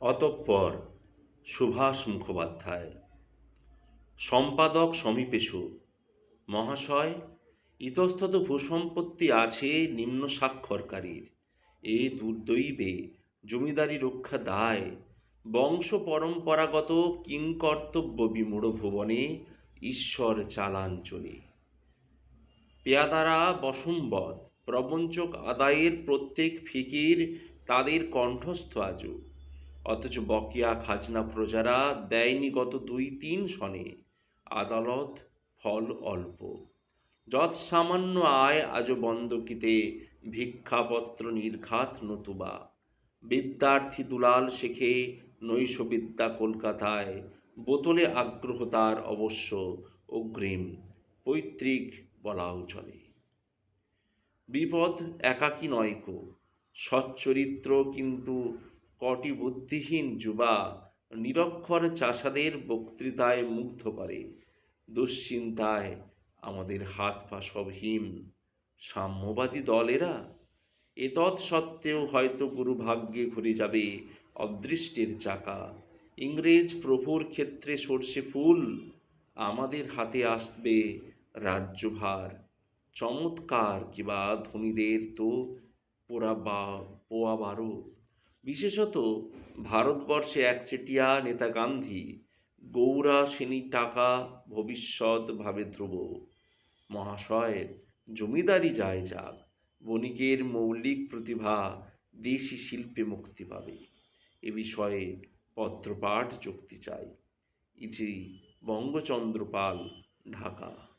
অতঃপর সুভাষ মুখোপাধ্যায়। সম্পাদক সমীপেশু। মহাশয়, ইতস্তত ভূসম্পত্তি আছে নিম্ন স্বাক্ষরকারীর। এ দুর্দৈবে জমিদারি রক্ষা দায়। বংশ পরম্পরাগত কিংকর্তব্য বিমূঢ় ভুবনে ঈশ্বর চালাঞ্চলে পেয়াদারা বসম্বদ, প্রবঞ্চক আদায়ের প্রত্যেক ফিকির তাদের কণ্ঠস্থ আজও। অথচ বকেয়া খাজনা প্রজারা দেয়নি গত দুই তিন সনে। আদালত ফল অল্প। যৎ সামান্য আয় আজও বন্ধকিতে ভিক্ষাপত্র নির্ঘাত নতুবা। বিদ্যার্থী দুলাল শেখে নৈশবিদ্যা কলকাতায়, বোতলে আগ্রহ তার অবশ্য অগ্রিম, পৈতৃক বলাও চলে। বিপদ একাকী নয়কো সচ্চরিত্র কিন্তু কটি বুদ্ধিহীন যুবা নিরক্ষর চাষাদের বক্তৃতায় মুগ্ধ করে। দুশ্চিন্তায় আমাদের হাত পা সব হিম। সাম্যবাদী দলেরা? এতৎ সত্ত্বেও হয়তো গুরু ভাগ্যে ঘুরে যাবে অদৃষ্টের চাকা। ইংরেজ প্রভুর ক্ষেত্রে সর্ষে ফুল। আমাদের হাতে আসবে রাজ্যভার। চমৎকার কিবা ধনীদের তো পোড়া বা পোয়া বারো বিশেষত ভারতবর্ষে একচেটিয়া নেতা গান্ধী গৌরা শ্রেণির টাকা ভবিষ্যৎ ভাবে ধ্রুব। মহাশয় জমিদারি যায় যাক, বণিকের মৌলিক প্রতিভা দেশি শিল্পে মুক্তি পাবে। এ বিষয়ে পত্রপাঠ যুক্তি চাই। ইজি বঙ্গচন্দ্র পাল ঢাকা।